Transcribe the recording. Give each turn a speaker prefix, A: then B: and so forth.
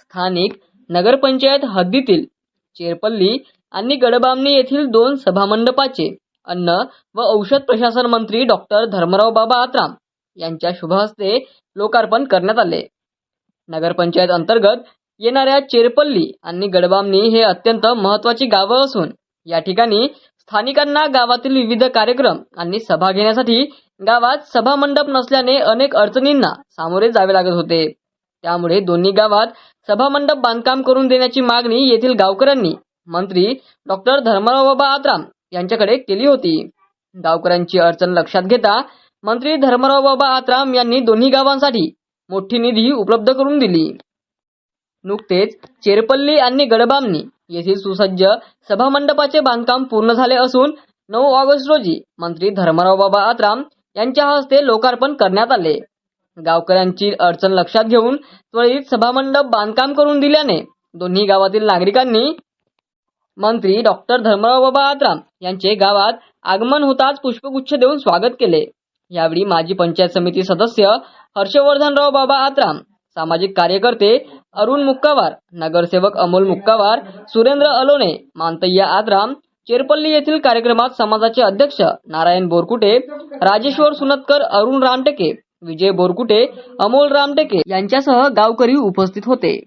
A: स्थानिक नगरपंचायत हद्दीतील चेरपल्ली आणि गडबामणी येथील दोन सभामंडपाचे अन्न व औषध प्रशासन मंत्री डॉक्टर धर्मराव बाबा आत्राम यांच्या शुभहस्ते लोकार्पण करण्यात आले. नगरपंचायत अंतर्गत येणाऱ्या चेरपल्ली आणि गडबामणी हे अत्यंत महत्वाची गावं असून या ठिकाणी स्थानिकांना गावातील विविध कार्यक्रम आणि सभा घेण्यासाठी गावात सभा मंडप नसल्याने अनेक अडचणींना सामोरे जावे लागत होते. त्यामुळे दोन्ही गावात सभामंडप बांधकाम करून देण्याची मागणी येथील गावकऱ्यांनी. मंत्री डॉक्टर धर्मराव बाबा आत्राम यांच्याकडे केली होती. गावकऱ्यांची अडचण लक्षात घेता मंत्री धर्मराव बाबा आत्राम यांनी दोन्ही गावांसाठी मोठी निधी उपलब्ध करून दिली. नुकतेच चेरपल्ली आणि गडबामणी येथील सुसज्ज सभामंडपाचे बांधकाम पूर्ण झाले असून नऊ ऑगस्ट रोजी मंत्री धर्मराव बाबा आत्राम यांच्या हस्ते लोकार्पण करण्यात आले. गावकऱ्यांची अडचण लक्षात घेऊन त्वरित सभामंडप बांधकाम करून दिल्याने दोन्ही गावातील नागरिकांनी मंत्री डॉक्टर धर्मराव बाबा आत्राम यांचे गावात आगमन होताच पुष्पगुच्छ देऊन स्वागत केले. यावेळी माजी पंचायत समिती सदस्य हर्षवर्धनराव बाबा आत्राम सामाजिक कार्यकर्ते अरुण मुक्कावार नगरसेवक अमोल मुक्कावार सुरेंद्र अलोने मानतय्या आत्राम चेरपल्ली येथील कार्यक्रमात समाजाचे अध्यक्ष नारायण बोरकुटे राजेश्वर सुनतकर अरुण रामटेके विजय बोरकुटे अमोल रामटेके यांच्यासह गावकरी उपस्थित होते.